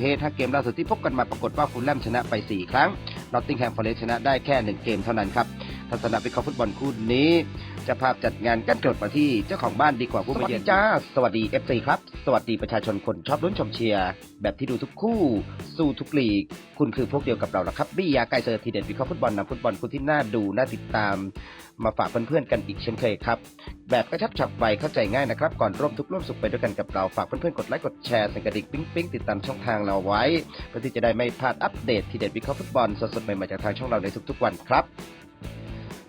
เฮถ้าเกมล่าสุดที่พบกันมาปรากฏว่าฟูลแลมชนะไป 4 ครั้งนอตติงแฮมฟอเรสชนะได้แค่ 1 เกมเท่านั้นครับ ทัศนวิเคราะห์ฟุตบอลคู่นี้จะภาพจัดงานกันกรดมาที่เจ้าของบ้านดีกว่าผู้มาเยือนจ้า สวัสดี FC ครับ สวัสดีประชาชนคนชอบลุ้นชมเชียร์ แบบที่ดูทุกคู่ สู้ทุกลีก คุณคือพวกเดียวกับเราละครับบี้ยาไกเซอร์ทีเด็ดวิเคราะห์ฟุตบอลนำฟุตบอลคู่ที่น่าดูน่าติดตามมาฝากเพื่อนๆกันอีกเช่นเคยครับ แบบกระชับฉับไวเข้าใจง่ายนะครับ ก่อนร่วมทุกข์ร่วมสุขไปด้วยกันกับเราฝากเพื่อนๆกดไลค์กดแชร์สั่นกระดิ่งปิ๊งปิ๊งติดตามช่องทางเราไว้เพื่อที่จะได้ไม่พลาดอัปเดตทีเด็ดวิเคราะห์ฟุตบอลสดๆใหม่ๆจากทางช่องเราในทุกๆวันครับ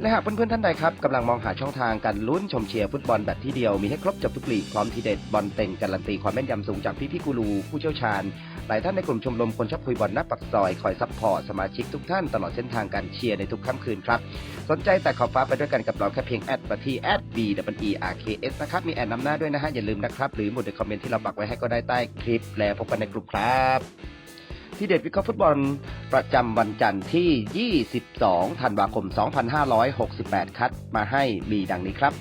และหากเพื่อนๆท่านใดครับกำลังมองหาช่องทางการลุ้นชมเชียร์ฟุตบอลแบบที่เดียวมีให้ครบจบทุกลีกพร้อมทีเด็ดบอลเต็งการันตีความแม่นยำสูงจากพี่ๆกูรูผู้เชี่ยวชาญ หลายท่านในกลุ่มชมรมคนชอบคุยบอลหน้าปักซอยคอยซัพพอร์ตสมาชิกทุกท่านตลอดเส้นทางการเชียร์ในทุกค่ำคืนครับ สนใจแต่ขอบฟ้าไปด้วยกันกับเราแค่เพียงแอดมาที่แอด b w e r k s นะครับมีแอดนำหน้าด้วยนะฮะอย่าลืมนะครับหรือหมุดในคอมเมนต์ที่เราปักไว้ให้ก็ได้ใต้คลิปแล้วพบกันในกลุ่มครับ ที่เด็ดวิเคราะห์ฟุตบอลประจำวันจันทร์ที่ 22 ธันวาคม 2568 คัดมาให้มีดังนี้ครับ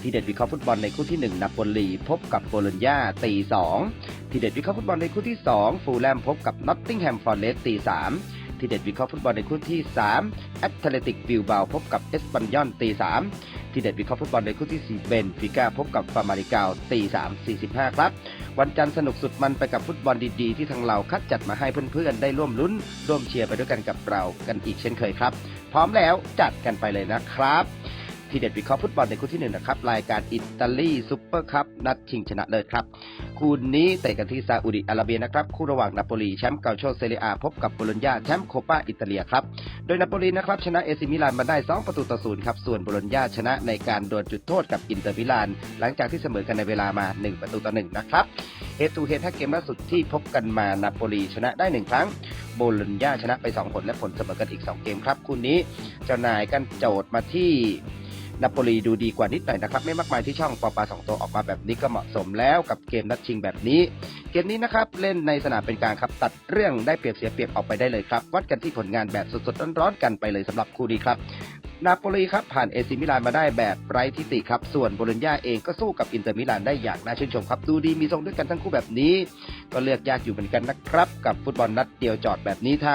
ที่เด็ดวิเคราะห์ฟุตบอลในคู่ที่ 1 นาโปลีพบกับโบโลญญาตี 2 ที่เด็ดวิเคราะห์ฟุตบอลในคู่ที่ 2 ฟูลแลมพบกับนอตติงแฮมฟอร์เรสต์ตี3ที่เด็ดวิเคราะห์ฟุตบอลในคู่ที่3แอตเลติกบิลบาพบกับเอสปันยอนตี3ที่เด็ดวิเคราะห์ฟุตบอลในคู่ที่ 4 เบนฟิก้าพบกับฟามาริกาตี3 45ครับ วันจันทร์สนุกสุดมันไปกับฟุตบอลดีๆ ที่ทางเราคัดจัดมาให้เพื่อนๆ ได้ร่วมลุ้น ร่วมเชียร์ไปด้วยกันกับเรากันอีกเช่นเคยครับ พร้อมแล้วจัดกันไปเลยนะครับ ทีเด็ดวิเคราะห์ฟุตบอลในคู่ที่หนึ่งนะครับรายการอิตาลีซุปเปอร์คัพนัดชิงชนะเลิศครับคู่นี้เตะกันที่ซาอุดิอาระเบียนะครับคู่ระหว่างนาโปลีแชมป์เก่าโชเซเรียพบกับโบโลญญาแชมป์โคปาอิตาเลียครับโดยนาโปลีนะครับชนะเอซิมิลานมาได้ 2 ประตูต่อศูนย์ครับส่วนโบโลญญาชนะในการดวลจุดโทษกับอินเตอร์มิลาน หลังจากที่เสมอกันในเวลามา 1 ประตูต่อ1นะครับเฮตูเฮถ้าเกมล่าสุดที่พบกันมานาโปลีชนะได้ 1 ครั้งโบโลญญาชนะไป 2 ผลและผลเสมอกันอีก 2 เกมครับคู่นี้เจ้านายกันโจทย์มาที่ นาโปลีดูดีกว่านิดหน่อยนะครับ ไม่มากมายที่ช่องปอปาสองตัวออกมาแบบนี้ก็เหมาะสมแล้วกับเกมนัดชิงแบบนี้เกมนี้นะครับเล่นในสนามเป็นกลางครับตัดเรื่องได้เปรียบเสียเปรียบออกไปได้เลยครับ วัดกันที่ผลงานแบบสดๆร้อนๆกันไปเลยสำหรับคู่นี้ครับนาโปลีครับผ่านเอซิมิลานมาได้แบบไร้ทิฏฐิครับส่วนโบลญญาเองก็สู้กับอินเตอร์มิลานได้อย่างน่าชื่นชมครับดูดีมีทรงด้วยกันทั้งคู่แบบนี้ ก็เลือกยากอยู่เหมือนกันนะครับ กับฟุตบอลนัดเดียวจอดแบบนี้ถ้า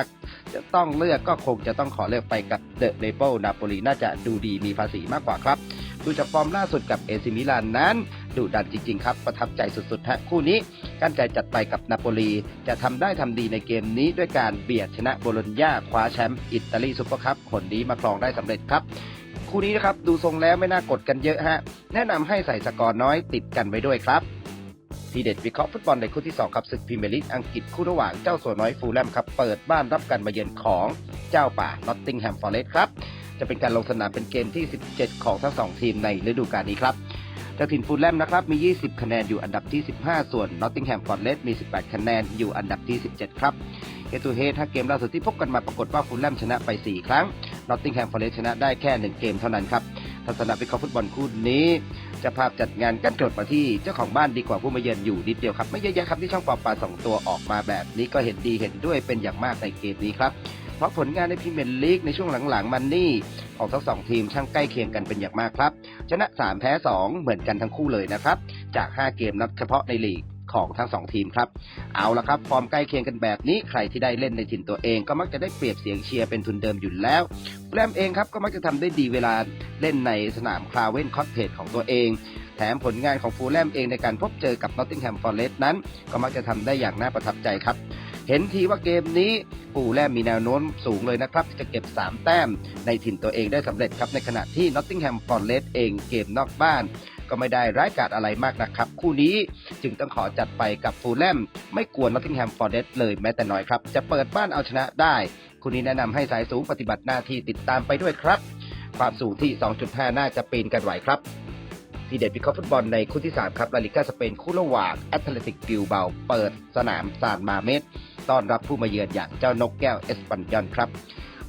จะต้องเลือกก็คงจะต้องขอเลือกไปกับเดอะเ p เปิลนาโปลีน่าจะดูดีมีภาษีมากกว่าครับดูจากฟอร์มล่าสุดกับเอซิมิลานนั้น ดุดันจริงๆครับ ประทับใจสุดๆฮะคู่นี้กั้นใจจัดไปกับนาโปลี จะทำได้ทำดีในเกมนี้ด้วยการเบียดชนะโบโลญญาคว้าแชมป์อิตาลีซุปเปอร์คัพคนนี้มาครองได้สำเร็จครับคู่นี้นะครับดูทรงแล้วไม่น่ากดกันเยอะฮะแนะนำให้ใส่สกอร์น้อยติดกันไว้ด้วยครับทีเด็ดวิเคราะห์ฟุตบอลในคู่ที่ 2 ครับศึกพรีเมียร์ลีกอังกฤษคู่ระหว่างเจ้าสัวน้อยฟูลแลมครับเปิดบ้านรับการมาเยือนของเจ้าป่านอตติงแฮมฟอร์เรสต์ครับจะเป็นการลงสนามเป็นเกมที่ 17 ของทั้งสองทีมในฤดูกาลนี้ครับ จ้าถิ่นฟูลแลมนะครับมี 20 คะแนนอยู่อันดับที่ 15 ส่วนนอตติงแฮมฟอร์เรสต์มี 18 คะแนนอยู่อันดับที่ 17 ครับเฮตูเฮถ้าเกมล่าสุดที่พบกันมาปรากฏว่าฟูลแลมชนะไป 4 ครั้งนอตติงแฮมฟอร์เรสต์ชนะได้แค่ 1 เกมเท่านั้นครับทัศนวิเคราะห์ฟุตบอลคู่นี้ จะภาพจัดงานกันกรดมาที่เจ้าของบ้านดีกว่าผู้มาเยือนอยู่นิดเดียวครับ ไม่เยอะแยะครับที่ช่องปอปลาสองตัวออกมาแบบนี้ก็เห็นดีเห็นด้วยเป็นอย่างมากในเกมนี้ครับเพราะผลงานในพรีเมียร์ลีกในช่วงหลังๆมันนี่ ของทั้งสองทีมช่างใกล้เคียงกันเป็นอย่างมากครับ ชนะ 3 แพ้ 2 เหมือนกันทั้งคู่เลยนะครับ จาก 5 เกมนับเฉพาะในลีกของทั้งสองทีมครับ เอาละครับ ฟอร์มใกล้เคียงกันแบบนี้ ใครที่ได้เล่นในถิ่นตัวเองก็มักจะได้เปรียบเสียงเชียร์เป็นทุนเดิมอยู่แล้วแกรมเองครับก็มักจะทำได้ดีเวลาเล่นในสนามคลาเวนคอตเทจของตัวเอง แถมผลงานของฟูลแลมเองในการพบเจอกับนอตติงแฮมฟอร์เรสต์นั้น ก็มักจะทำได้อย่างน่าประทับใจครับ เห็นทีว่าเกมนี้ฟูแลมมีแนวโน้มสูงเลยนะครับที่จะเก็บ 3 แต้มในถิ่นตัวเองได้สำเร็จครับในขณะที่นอตติงแฮมฟอร์เรสเองเกมนอกบ้านก็ไม่ได้ร้ายกาจอะไรมากนะครับ คู่นี้จึงต้องขอจัดไปกับฟูลแลมไม่กวนนอตติงแฮมฟอร์เรสเลยแม้แต่น้อยครับ จะเปิดบ้านเอาชนะได้ คู่นี้แนะนำให้สายสูงปฏิบัติหน้าที่ติดตามไปด้วยครับ ความสูงที่ 2.5 น่าจะปีนกันไหวครับทีเด็ดวิเคราะห์ฟุตบอลในคู่ที่ 3 ครับลาลิก้าสเปนคู่ระหว่างแอตเลติกบิลเบาเปิดสนามซานมาเมส ต้อนรับผู้มาเยือนอย่างเจ้านกแก้วเอสปันยอนครับ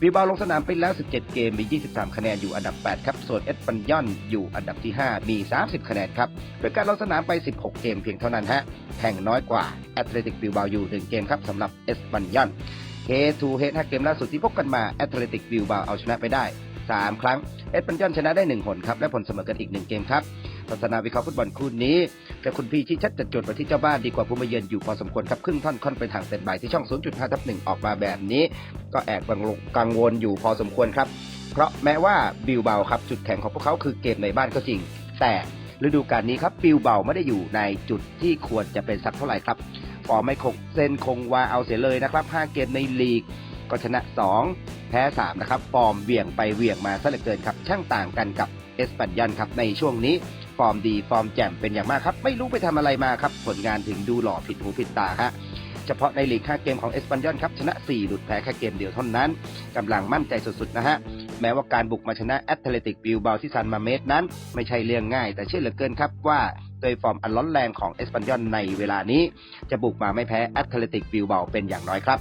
บิลเบาลงสนามไปแล้ว 17 เกม มี 23 คะแนนอยู่อันดับ 8 ครับ ส่วนเอสปันยอนอยู่อันดับที่ 5 มี 30 คะแนนครับ โดยการลงสนามไป 16 เกมเพียงเท่านั้นฮะ แข่งน้อยกว่าแอตเลติกบิลบาอยู่ 1 เกมครับสำหรับเอสปันยอนเฮทูเฮถ้าเกมล่าสุดที่พบกันมาแอตเลติกบิลบาเอาชนะไปได้ 3 ครั้ง เอสปันยอนชนะได้ 1 หนครับ และผลเสมอกันอีก 1 เกมครับ ทัศนาวิเคราะห์ฟุตบอลคู่นี้ แต่คุณพี่ชี้ชัดจัดจดไปที่เจ้าบ้านดีกว่าผู้มาเยือนอยู่พอสมควรครับครึ่งท่อนค่อนไปทางเต็นบายที่ช่อง 0.5ทับหนึ่งออกมาแบบนี้ ก็แอบกังวลอยู่พอสมควรครับเพราะแม้ว่าบิลเบาครับจุดแข็งของพวกเขาคือเกมในบ้านก็จริง แต่ฤดูกาลนี้ครับบิลเบาไม่ได้อยู่ในจุดที่ควรจะเป็นสักเท่าไหร่ครับฟอร์มไม่คงเส้นคงวาเอาเสียเลยนะครับ 5 เกมในลีกก็ชนะ 2 แพ้ 3 นะครับ ฟอร์มเวี่ยงไปเวี่ยงมาซะเหลือเกินครับ ช่างต่างกันกับเอสปันยันครับ ในช่วงนี้ ฟอร์มดีฟอร์มแจ่มเป็นอย่างมากครับ ไม่รู้ไปทำอะไรมาครับ ผลงานถึงดูหล่อผิดหูผิดตาฮะเฉพาะในลีก5เกมของเอสปันยอนครับ ชนะ 4 หลุดแพ้แค่เกมเดียวเท่านั้นกำลังมั่นใจสุดๆ นะฮะ แม้ว่าการบุกมาชนะแอตเลติกบิลบาที่ซันมาเมสนั้น ไม่ใช่เรื่องง่าย แต่เชื่อเหลือเกินครับว่าโดยฟอร์มอันร้อนแรงของเอสปันยอนในเวลานี้ จะบุกมาไม่แพ้แอตเลติกบิลบาเป็นอย่างน้อยครับ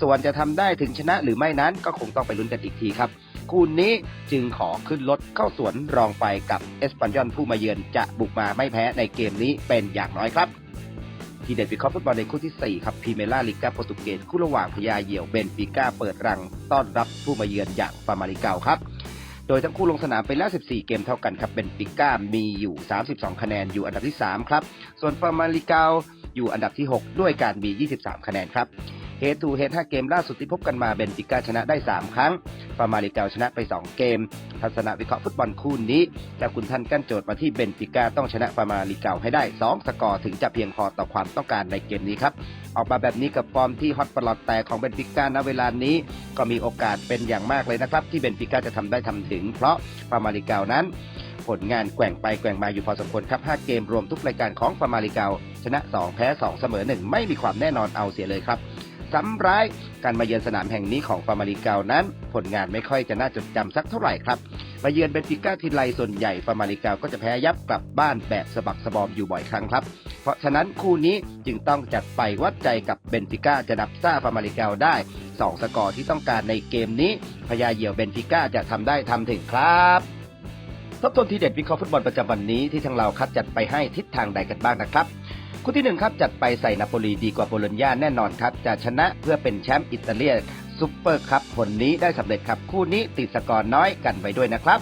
ส่วนจะทำได้ถึงชนะหรือไม่นั้นก็คงต้องไปลุ้นกันอีกทีครับ คู่นี้จึงขอขึ้นรถเข้าสวนรองไปกับเอสปันยอนผู้มาเยือนจะบุกมาไม่แพ้ในเกมนี้เป็นอย่างน้อยครับ ทีเด็ดวิเคราะห์ฟุตบอลในคู่ที่ 4 ครับพรีเมล่าลิกาโปรตุเกสคู่ระหว่างพญาเหยี่ยวเบนฟิก้าเปิดรังต้อนรับผู้มาเยือนอย่างฟามาริเกาครับโดยทั้งคู่ลงสนามไปแล้ว 14 เกมเท่ากันครับเบนฟิก้ามีอยู่ 32 คะแนนอยู่อันดับที่ 3 ครับ ส่วนฟามาริเกาอยู่อันดับที่ 6 ด้วยการมี 23 คะแนนครับ เฮดทูเฮด5เกมล่าสุดที่พบกันมาเบนฟิก้าชนะได้ 3 ครั้งฟามาริเกาชนะไป 2 เกม ทัศนวิเคราะห์ฟุตบอลคู่นี้จากคุณท่านกั้นโจทย์มาที่เบนฟิก้าต้องชนะฟามาริเกาให้ได้ 2 สกอร์ถึงจะเพียงพอต่อความต้องการในเกมนี้ครับออกมาแบบนี้กับฟอร์มที่ฮอตปลอดแต่ของเบนฟิก้าณเวลานี้ ก็มีโอกาสเป็นอย่างมากเลยนะครับ ที่เบนฟิก้าจะทำได้ทำถึง เพราะฟามาริเกานั้นผลงานแกว่งไปแกว่งมาอยู่พอสมควรครับ 5 เกมรวมทุกรายการของฟามาริเกาชนะ 2 แพ้ 2 เสมอ 1 ไม่มีความแน่นอนเอาเสียเลยครับ ซ้ำร้าย การมาเยือนสนามแห่งนี้ของฟามาริเกานั้น ผลงานไม่ค่อยจะน่าจดจำสักเท่าไหร่ครับ มาเยือนเบนฟิก้าทีไรส่วนใหญ่ฟามาริเกาก็จะแพ้ยับกลับบ้านแบบสะบักสะบอมอยู่บ่อยครั้งครับ เพราะฉะนั้นคู่นี้จึงต้องจัดไปวัดใจกับเบนฟิก้าจะนับซ่าฟามาริเกาได้ 2 สกอร์ที่ต้องการในเกมนี้พญาเหยี่ยวเบนฟิก้าจะทำได้ทำถึงครับทบทวนทีเด็ดวิเคราะห์ฟุตบอลประจำวันนี้ที่ทางเราคัดจัดไปให้ทิศทางใดกันบ้างนะครับ คู่ที่หนึ่งครับจัดไปใส่นาโปลีดีกว่าโบโลญญาแน่นอนครับ จะชนะเพื่อเป็นแชมป์อิตาเลียนซูเปอร์คัพผลนี้ได้สำเร็จครับ คู่นี้ติดสกอร์น้อยกันไปด้วยนะครับ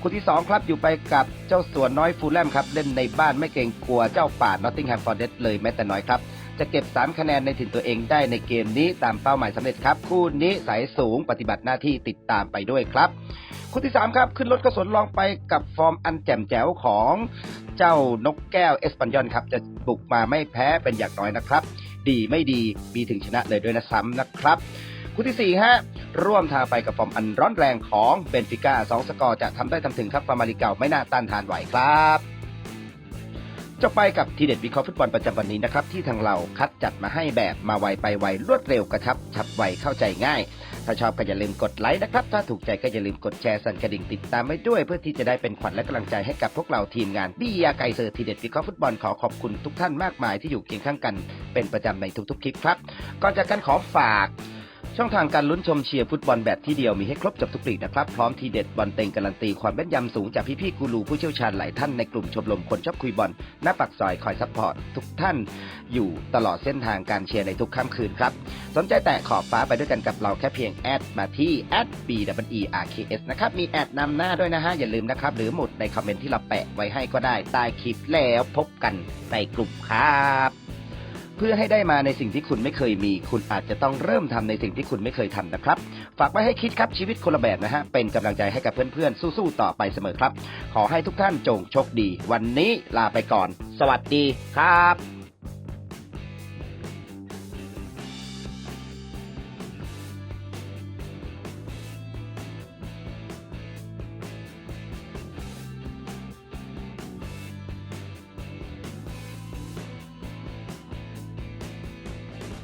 คู่ที่ 2 ครับอยู่ไปกับเจ้าส่วนน้อยฟูลแลมครับ เล่นในบ้านไม่เกรงกลัวเจ้าป่านอตติงแฮมฟอร์เดสเลยแม้แต่น้อยครับ จะเก็บ 3 คะแนนในถิ่นตัวเองได้ในเกมนี้ตามเป้าหมายสำเร็จครับ คู่นี้สายสูงปฏิบัติหน้าที่ติดตามไปด้วยครับ คู่ที่ 3 ครับขึ้นรถกระสนลองไปกับฟอร์มอันแจ่มแจ๋วของเจ้านกแก้วเอสปันยอนครับ จะบุกมาไม่แพ้เป็นอย่างน้อยนะครับ ดีไม่ดีมีถึงชนะเลยด้วยนะซ้ำนะครับคู่ที่4ฮะร่วมทางไปกับฟอร์มอันร้อนแรงของเบนฟิก้า2สกอร์จะทำได้ทำถึงครับฟาร์มาริเก่าไม่น่าต้านทานไหวครับ จบไปกับทีเด็ดวิเคราะห์ฟุตบอลประจำวันนี้นะครับ ที่ทางเราคัดจัดมาให้แบบมาไวไปไวรวดเร็วกระชับ ฉับไวเข้าใจง่าย ถ้าชอบก็อย่าลืมกดไลค์นะครับ ถ้าถูกใจก็อย่าลืมกดแชร์สั่นกระดิ่งติดตามไว้ด้วย เพื่อที่จะได้เป็นขวัญและกำลังใจให้กับพวกเราทีมงานบียาไกเซอร์ทีเด็ดวิเคราะห์ฟุตบอลขอขอบคุณทุกท่านมากมายที่อยู่เคียงข้างกันเป็นประจำในทุกๆคลิปครับก่อนจากกันขอฝาก ช่องทางการลุ้นชมเชียร์ฟุตบอลแบบที่เดียวมีให้ครบจบทุกปีนะครับ พร้อมทีเด็ดบอลเต็งการันตีความแม่นยำสูงจากพี่ๆกูรูผู้เชี่ยวชาญหลายท่านในกลุ่มชมรมคนชอบคุยบอลหน้าปากซอยคอยซัพพอร์ตทุกท่านอยู่ตลอดเส้นทางการเชียร์ในทุกค่ำคืนครับ สนใจแตะขอบฟ้าไปด้วยกันกับเราแค่เพียงแอดมาที่แอด b w e r k s นะครับมีแอดนำหน้าด้วยนะฮะอย่าลืมนะครับ หรือหมุดในคอมเมนต์ที่เราแปะไว้ให้ก็ได้ใต้คลิปแล้วพบกันในกลุ่มครับ เพื่อให้ได้มาในสิ่งที่คุณไม่เคยมี คุณอาจจะต้องเริ่มทำในสิ่งที่คุณไม่เคยทำนะครับ ฝากไว้ให้คิดครับชีวิตคนละแบบนะฮะ เป็นกำลังใจให้กับเพื่อนๆ สู้ๆ ต่อไปเสมอครับ ขอให้ทุกท่านจงโชคดี วันนี้ลาไปก่อน สวัสดีครับ